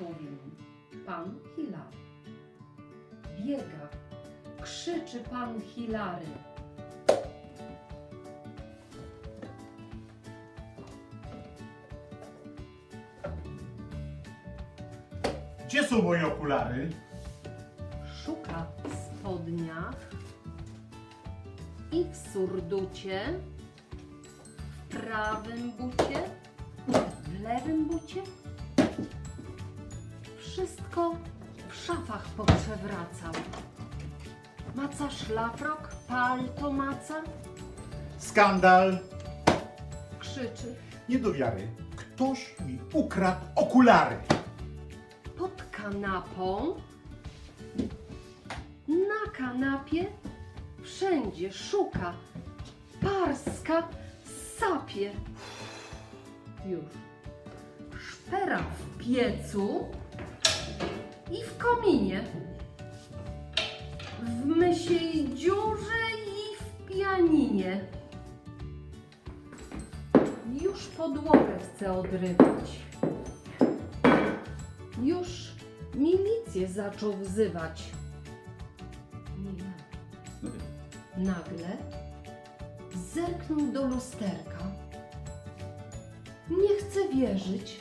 odpowie mu pan Hilary. Biega, krzyczy pan Hilary. Gdzie są moje okulary? Szuka w spodniach i w surducie, w prawym bucie, w lewym bucie. Wszystko w szafach poprzewracał. Maca szlafrok, palto maca, Skandal! krzyczy. Nie do wiary. Ktoś mi ukradł okulary. Pod kanapą, na kanapie, wszędzie szuka, parska, sapie. Już. Szpera w piecu i w kominie. W mysiej dziurze i w pianinie. Już podłogę chce odrywać. Już milicję zaczął wzywać. Nagle zerknął do lusterka. Nie chce wierzyć.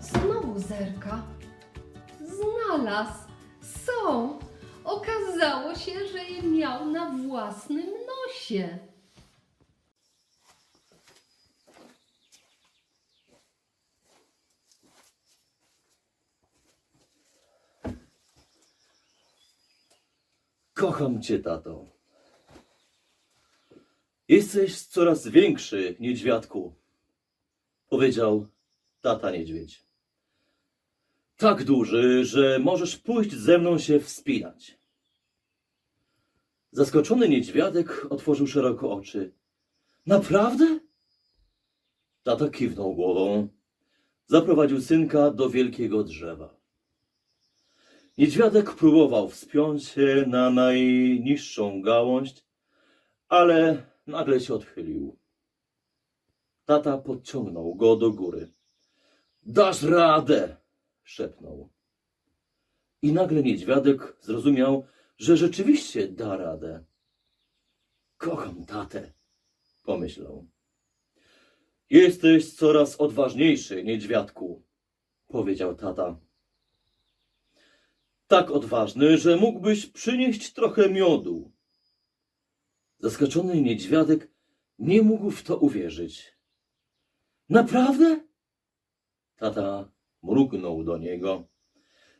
Znowu zerka. Znalazł. Są. Okazało się, że je miał na własnym nosie. Kocham cię, tato. Jesteś coraz większy, niedźwiadku, powiedział tata niedźwiedź. Tak duży, że możesz pójść ze mną się wspinać. Zaskoczony niedźwiadek otworzył szeroko oczy. Naprawdę? Tata kiwnął głową. Zaprowadził synka do wielkiego drzewa. Niedźwiadek próbował wspiąć się na najniższą gałąź, ale nagle się odchylił. Tata podciągnął go do góry. Dasz radę! Szepnął. I nagle niedźwiadek zrozumiał, że rzeczywiście da radę. Kocham tatę, pomyślał. Jesteś coraz odważniejszy, niedźwiadku, powiedział tata tak odważny, że mógłbyś przynieść trochę miodu. Zaskoczony niedźwiadek nie mógł w to uwierzyć. Naprawdę? Tata mrugnął do niego.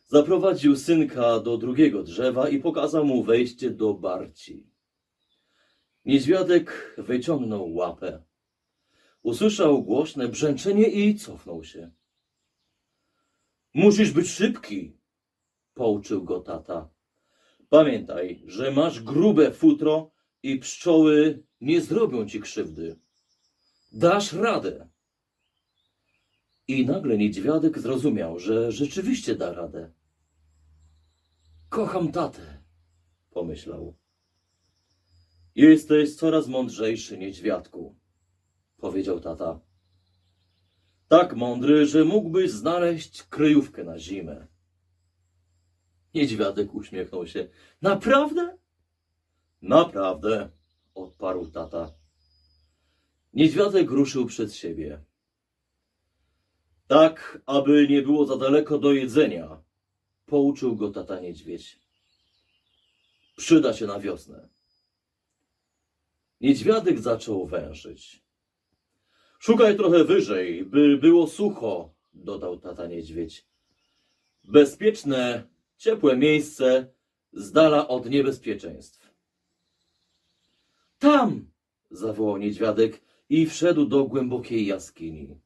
Zaprowadził synka do drugiego drzewa i pokazał mu wejście do barci. Niedźwiadek wyciągnął łapę. Usłyszał głośne brzęczenie i cofnął się. Musisz być szybki, pouczył go tata. Pamiętaj, że masz grube futro i pszczoły nie zrobią ci krzywdy. Dasz radę. I nagle niedźwiadek zrozumiał, że rzeczywiście da radę. Kocham tatę, pomyślał. Jesteś coraz mądrzejszy, niedźwiadku, powiedział tata. Tak mądry, że mógłbyś znaleźć kryjówkę na zimę. Niedźwiadek uśmiechnął się. Naprawdę? Naprawdę, odparł tata. Niedźwiadek ruszył przed siebie. Tak, aby nie było za daleko do jedzenia, pouczył go tata niedźwiedź. Przyda się na wiosnę. Niedźwiadek zaczął wężyć. Szukaj trochę wyżej, by było sucho, dodał tata niedźwiedź. Bezpieczne ciepłe miejsce z dala od niebezpieczeństw. Tam! zawołał niedźwiadek i wszedł do głębokiej jaskini.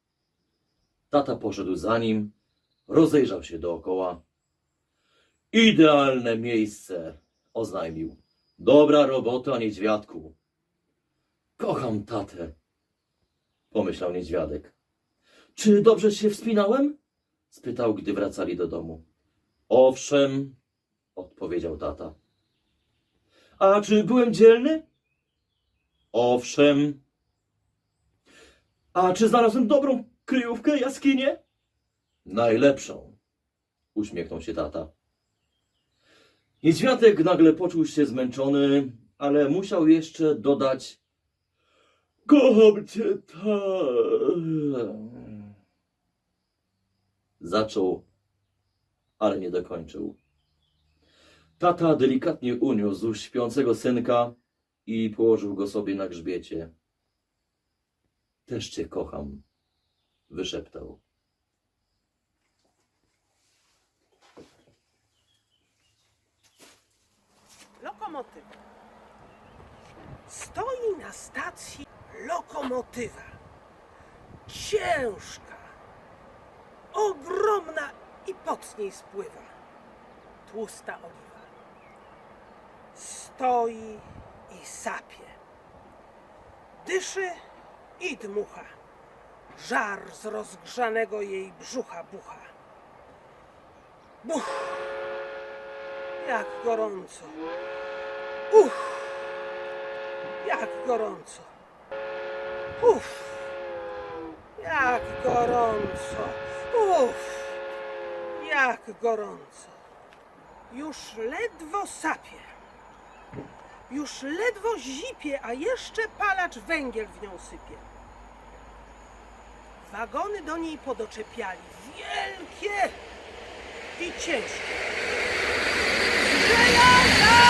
Tata poszedł za nim, rozejrzał się dookoła. Idealne miejsce, oznajmił. Dobra robota, niedźwiadku. Kocham tatę, pomyślał niedźwiadek. Czy dobrze się wspinałem? spytał, gdy wracali do domu. Owszem, odpowiedział tata. A czy byłem dzielny? Owszem. A czy znalazłem dobrą kryjówkę, jaskinię? Najlepszą, uśmiechnął się tata. Niedźwiadek nagle poczuł się zmęczony, ale musiał jeszcze dodać Kocham cię, tak. Zaczął, ale nie dokończył. Tata delikatnie uniósł śpiącego synka i położył go sobie na grzbiecie. Też cię kocham, wyszeptał. Lokomotywa. Stoi na stacji lokomotywa. Ciężka, ogromna i pod niej spływa. Tłusta oliwa. Stoi i sapie. Dyszy i dmucha. Żar z rozgrzanego jej brzucha bucha. Buch! Jak gorąco. Uff! Jak gorąco. Uff! Jak gorąco. Uff! Jak gorąco. Już ledwo sapie. Już ledwo zipie, a jeszcze palacz węgiel w nią sypie. Wagony do niej podoczepiali. Wielkie i ciężkie. Żelaza!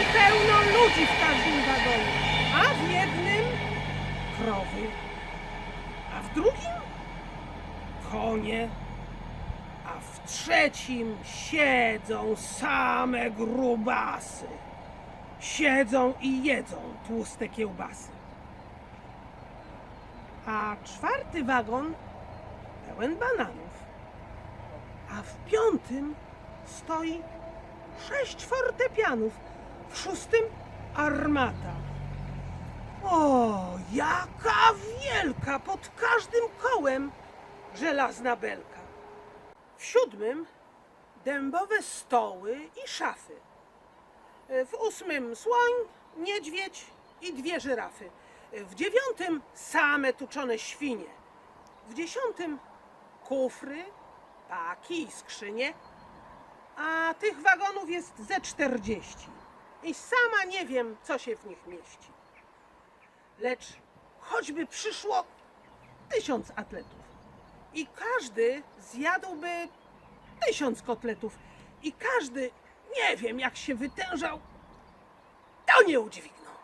I pełno ludzi w każdym wagonie. A w jednym krowy, a w drugim konie, a w trzecim siedzą same grubasy. Siedzą i jedzą tłuste kiełbasy. A czwarty wagon pełen bananów. A w piątym stoi sześć fortepianów, w szóstym armata. O, jaka wielka pod każdym kołem żelazna belka. W siódmym dębowe stoły i szafy. W ósmym słoń, niedźwiedź i dwie żyrafy. W dziewiątym same tuczone świnie. W dziesiątym kufry, paki i skrzynie, a tych wagonów jest ze czterdzieści. I sama nie wiem, co się w nich mieści. Lecz choćby przyszło tysiąc atletów i każdy zjadłby tysiąc kotletów i każdy, nie wiem, jak się wytężał, to nie udźwignął.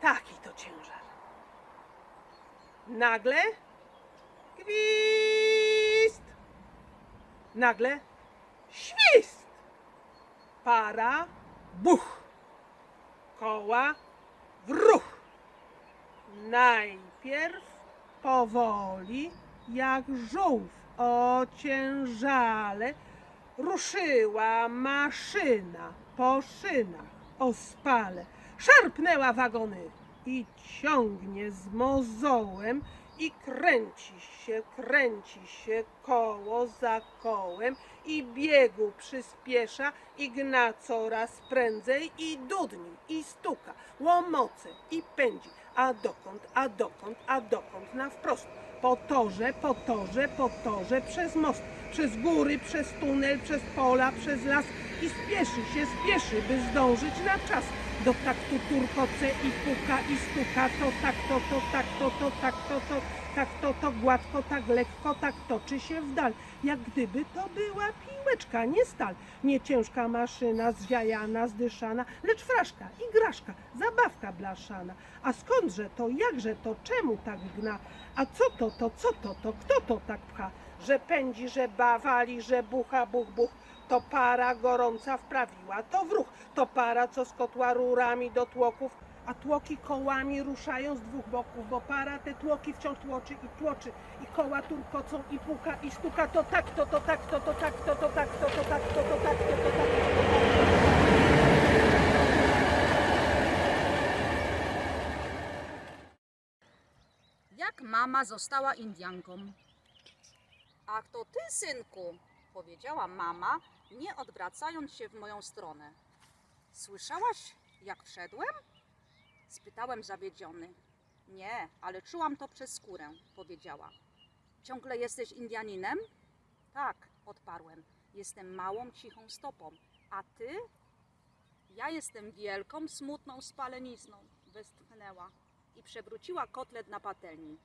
Taki to ciężar. Nagle gwizd. Nagle świst. Para buch. Koła w ruch. Najpierw powoli, jak żółw ociężale, ruszyła maszyna po szynach ospale. Szarpnęła wagony i ciągnie z mozołem i kręci się, kręci się koło za kołem i biegu przyspiesza i gna coraz prędzej i dudni i stuka, łomoce i pędzi. A dokąd, a dokąd, a dokąd na wprost. Po torze, po torze, po torze, przez most, przez góry, przez tunel, przez pola, przez las i spieszy się, spieszy, by zdążyć na czas. Do taktu turkoce i puka i stuka, to tak, to, to, tak, to, to, tak, to, to, tak, to, to gładko, tak lekko, tak toczy się w dal. Jak gdyby to była piłeczka, nie stal. Nie ciężka maszyna, zwiajana, zdyszana, lecz fraszka, igraszka, zabawka blaszana. A skądże to, jakże to, czemu tak gna? A co to, to, co to, to, kto to tak pcha? Że pędzi, że bawali, że bucha, buch, buch. To para gorąca wprawiła, to w ruch. To para, co z kotła rurami do tłoków, a tłoki kołami ruszają z dwóch boków, bo para te tłoki wciąż tłoczy i tłoczy. I koła turkocą i puka i stuka, to tak, to, to tak, to, to tak, to, to tak, to, to tak, to, to tak, to, to tak, to, to tak. Jak mama została Indianką? Ach, to ty, synku, powiedziała mama, nie odwracając się w moją stronę. Słyszałaś, jak wszedłem? Spytałem zawiedziony. Nie, ale czułam to przez skórę, powiedziała. Ciągle jesteś Indianinem? Tak, odparłem. Jestem małą, cichą stopą. A ty? Ja jestem wielką, smutną spalenizną, westchnęła i przewróciła kotlet na patelni.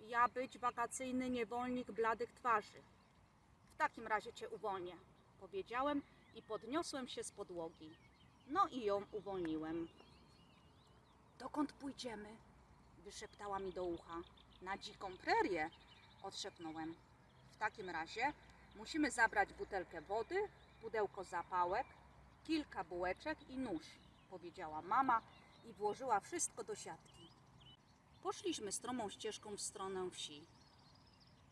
Ja być wakacyjny niewolnik bladych twarzy. W takim razie cię uwolnię, powiedziałem i podniosłem się z podłogi. No i ją uwolniłem. Dokąd pójdziemy? wyszeptała mi do ucha. Na dziką prerię, odszepnąłem. W takim razie musimy zabrać butelkę wody, pudełko zapałek, kilka bułeczek i nóż, powiedziała mama i włożyła wszystko do siatki. Poszliśmy stromą ścieżką w stronę wsi.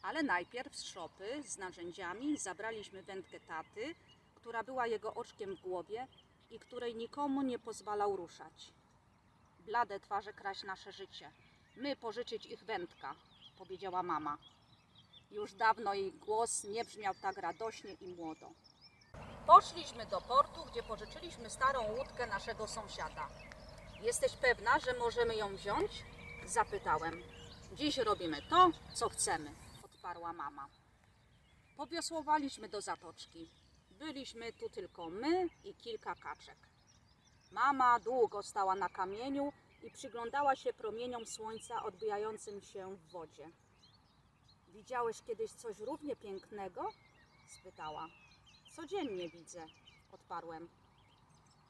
Ale najpierw z szopy z narzędziami zabraliśmy wędkę taty, która była jego oczkiem w głowie i której nikomu nie pozwalał ruszać. Blade twarze kraść nasze życie. My pożyczyć ich wędka, powiedziała mama. Już dawno jej głos nie brzmiał tak radośnie i młodo. Poszliśmy do portu, gdzie pożyczyliśmy starą łódkę naszego sąsiada. Jesteś pewna, że możemy ją wziąć? Zapytałem. Dziś robimy to, co chcemy, odparła mama. Powiosłowaliśmy do zatoczki. Byliśmy tu tylko my i kilka kaczek. Mama długo stała na kamieniu i przyglądała się promieniom słońca odbijającym się w wodzie. Widziałeś kiedyś coś równie pięknego? spytała. Codziennie widzę, odparłem.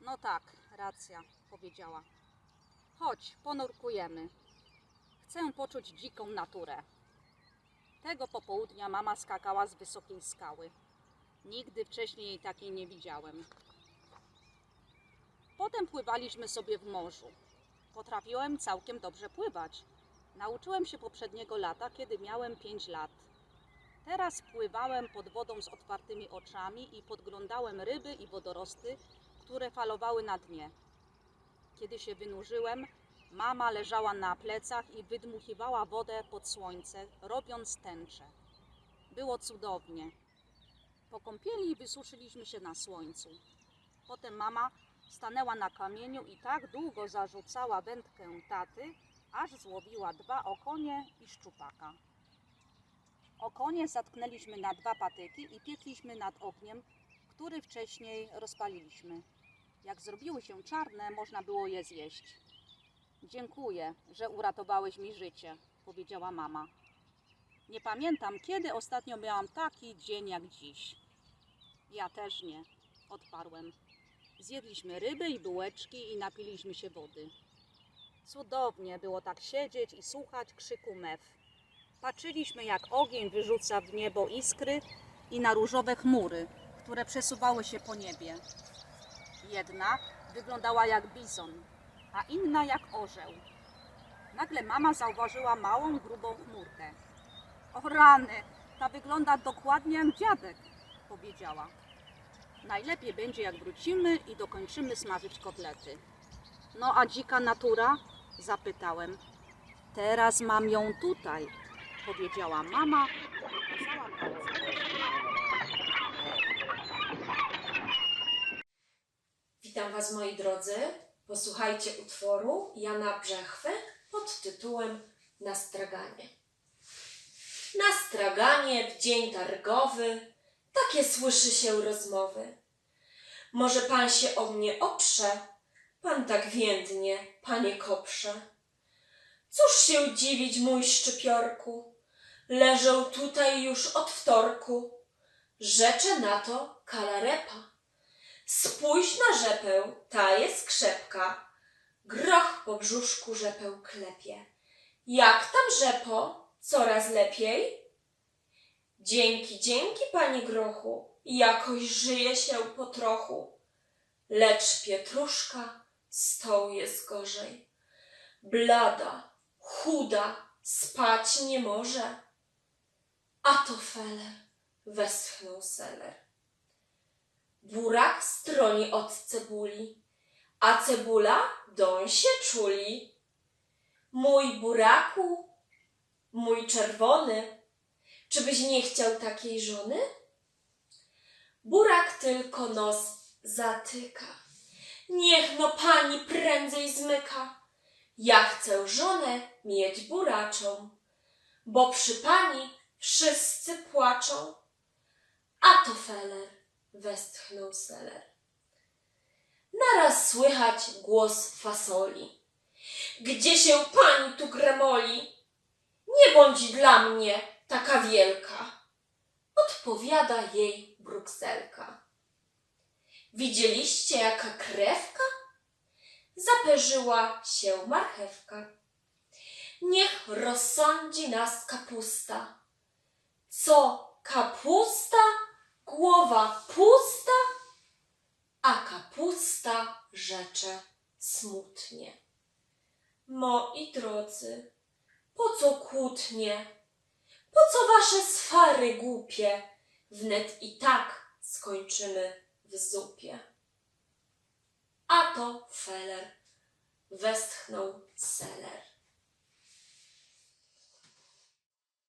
No tak, racja, powiedziała. Chodź, ponurkujemy. Chcę poczuć dziką naturę. Tego popołudnia mama skakała z wysokiej skały. Nigdy wcześniej jej takiej nie widziałem. Potem pływaliśmy sobie w morzu. Potrafiłem całkiem dobrze pływać. Nauczyłem się poprzedniego lata, kiedy miałem 5 lat. Teraz pływałem pod wodą z otwartymi oczami i podglądałem ryby i wodorosty, które falowały na dnie. Kiedy się wynurzyłem, mama leżała na plecach i wydmuchiwała wodę pod słońce, robiąc tęczę. Było cudownie. Po kąpieli wysuszyliśmy się na słońcu. Potem mama stanęła na kamieniu i tak długo zarzucała wędkę taty, aż złowiła dwa okonie i szczupaka. Okonie zatknęliśmy na dwa patyki i piekliśmy nad ogniem, który wcześniej rozpaliliśmy. Jak zrobiły się czarne, można było je zjeść. Dziękuję, że uratowałeś mi życie, powiedziała mama. Nie pamiętam, kiedy ostatnio miałam taki dzień jak dziś. Ja też nie, odparłem. Zjedliśmy ryby i bułeczki i napiliśmy się wody. Cudownie było tak siedzieć i słuchać krzyku mew. Patrzyliśmy, jak ogień wyrzuca w niebo iskry i na różowe chmury, które przesuwały się po niebie. Jedna wyglądała jak bizon, a inna jak orzeł. Nagle mama zauważyła małą, grubą chmurkę. O rany, ta wygląda dokładnie jak dziadek, powiedziała. Najlepiej będzie, jak wrócimy i dokończymy smażyć kotlety. No a dzika natura? Zapytałem. Teraz mam ją tutaj, powiedziała mama. Witam Was moi drodzy. Posłuchajcie utworu Jana Brzechwy pod tytułem Na straganie. Na straganie w dzień targowy takie słyszy się rozmowy. Może pan się o mnie oprze, pan tak więdnie, panie koprze. Cóż się dziwić, mój szczypiorku, leżę tutaj już od wtorku. Rzeczę na to kalarepa. Spójrz na rzepę, ta jest krzepka. Groch po brzuszku rzepę klepie. Jak tam rzepo? Coraz lepiej? Dzięki, dzięki, panie grochu, jakoś żyje się po trochu. Lecz pietruszka tą jest gorzej. Blada, chuda, spać nie może. A to feler, westchnął seler. Burak stroni od cebuli, a cebula doń się czuli. Mój buraku, mój czerwony, czy byś nie chciał takiej żony? Burak tylko nos zatyka. Niech no pani prędzej zmyka. Ja chcę żonę mieć buraczą, bo przy pani wszyscy płaczą. A to feller, westchnął seller. Naraz słychać głos fasoli. Gdzie się pani tu gremoli? Nie bądź dla mnie taka wielka, odpowiada jej Brukselka. Widzieliście jaka krewka? Zaperzyła się marchewka. Niech rozsądzi nas kapusta. Co kapusta, głowa pusta, a kapusta rzecze smutnie. Moi drodzy, po co kłótnie? Po co wasze swary głupie? Wnet i tak skończymy w zupie. A to feller, westchnął seller.